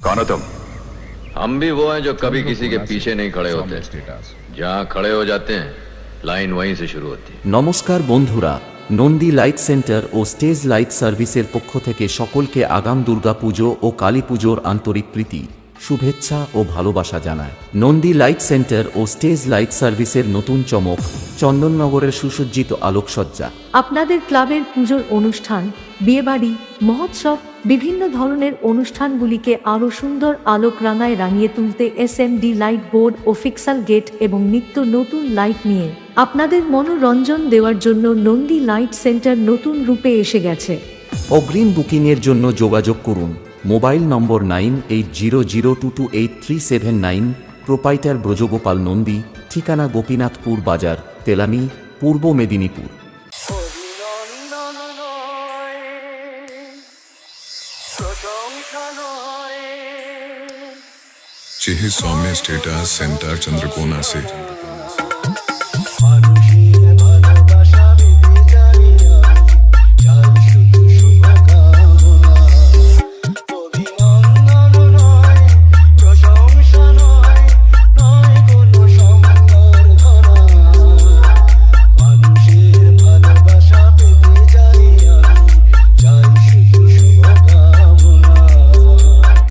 कौन हो तुम हम भी वो हैं जो कभी किसी के पीछे नहीं खड़े होते जहाँ खड़े हो जाते हैं लाइन वहीं से शुरू होती है নমস্কার বন্ধুরা নন্দী লাইট সেন্টার ও স্টেজ লাইট সার্ভিসের পক্ষ থেকে সকলকে আগাম দুর্গাপুজো ও কালী পুজোর আন্তরিক প্রীতি শুভেচ্ছা ও ভালোবাসা জানায়। নন্দী লাইট সেন্টার ও স্টেজ লাইট সার্ভিসের নতুন চমক চন্দননগরের সুসজ্জিত আলোকসজ্জা। আপনাদের ক্লাবের পুজোর অনুষ্ঠান বিয়েবাড়ি মহোৎসব বিভিন্ন ধরনের অনুষ্ঠানগুলিকে আরও সুন্দর আলোক রাঙায় রাঙিয়ে তুলতে এস লাইট বোর্ড ও ফিক্সাল গেট এবং নিত্য নতুন লাইট নিয়ে আপনাদের মনোরঞ্জন দেওয়ার জন্য নন্দী লাইট সেন্টার নতুন রূপে এসে গেছে। অগ্রিম বুকিংয়ের জন্য যোগাযোগ করুন। Mobile number nine eight zero zero two two eight three seven nine, proprietor Brajagopal Nandi, ঠিকানা গোপীনাথপুর বাজার, তেলামি, পূর্ব মেদিনীপুর। চেহে সৌম্য স্টেটাস সেন্টার চন্দ্রকোনা से